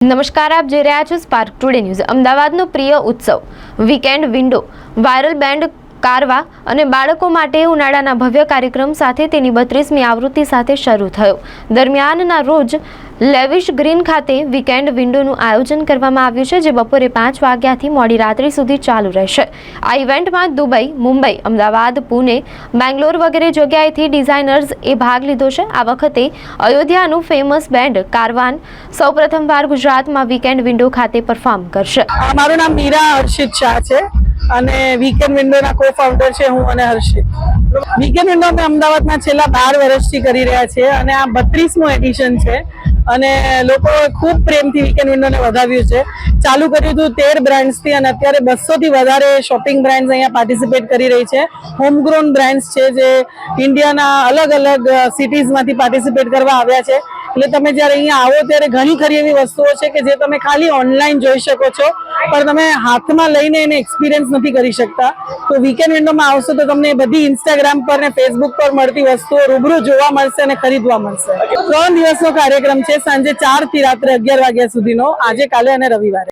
નમસ્કાર, આપ જોઈ રહ્યા છો સ્પાર્ક ટુડે ન્યૂઝ અમદાવાદનો પ્રિય ઉત્સવ weekend window viral band Karwaan અને બાળકો માટે ઉનાળાના ભવ્ય કાર્યક્રમ સાથે તેની બત્રીસમી આવૃત્તિ સાથે શરૂ થયો. દરમિયાનના રોજ લેવિશ ગ્રીન ખાતે વીકેન્ડ વિન્ડોનું આયોજન કરવામાં આવ્યું છે, જે બપોરે પાંચ વાગ્યાથી મોડી રાત્રિ સુધી ચાલુ રહેશે. આ ઇવેન્ટમાં દુબઈ, મુંબઈ, અમદાવાદ, પુણે, બેંગ્લોર વગેરે જગ્યાએથી ડિઝાઇનર્સ એ ભાગ લીધો છે. આ વખતે અયોધ્યાનું ફેમસ બેન્ડ કારવાન સૌપ્રથમવાર ગુજરાતમાં વીકેન્ડ વિન્ડો ખાતે પરફોર્મ કરશે. મારું નામ મીરા હર્ષિત શાહ છે. અને વીકેન્ડ વિન્ડોના કો ફાઉન્ડર છે હું અને હર્ષિત. વીકેન્ડ વિન્ડો અમે અમદાવાદમાં છેલ્લા બાર વર્ષથી કરી રહ્યા છીએ અને આ બત્રીસમું એડિશન છે. અને લોકો ખૂબ પ્રેમથી વીકેન્ડ વિન્ડોને વધાવ્યું છે. ચાલુ કર્યું હતું તેર બ્રાન્ડ્સથી અને અત્યારે બસોથી વધારે શોપિંગ બ્રાન્ડ્સ અહીંયા પાર્ટિસિપેટ કરી રહી છે. હોમગ્રોન બ્રાન્ડ્સ છે જે ઇન્ડિયાના અલગ અલગ સિટીઝમાંથી પાર્ટિસિપેટ કરવા આવ્યા છે. એટલે તમે જ્યારે અહીંયા આવો ત્યારે ઘણી ખરી એવી વસ્તુઓ છે કે જે તમે ખાલી ઓનલાઈન જોઈ શકો છો, પણ તમે હાથમાં લઈને એને એક્સપિરિયન્સ નથી કરી શકતા. તો વીકેન્ડ વિન્ડોમાં આવશો તો તમને બધી ઇન્સ્ટાગ્રામ પર ને ફેસબુક પર મળતી વસ્તુઓ રૂબરૂ જોવા મળશે અને ખરીદવા મળશે. ત્રણ દિવસનો કાર્યક્રમ છે સાંજે ચારથી રાત્રે અગિયાર વાગ્યા સુધીનો, આજે કાલે અને રવિવારે.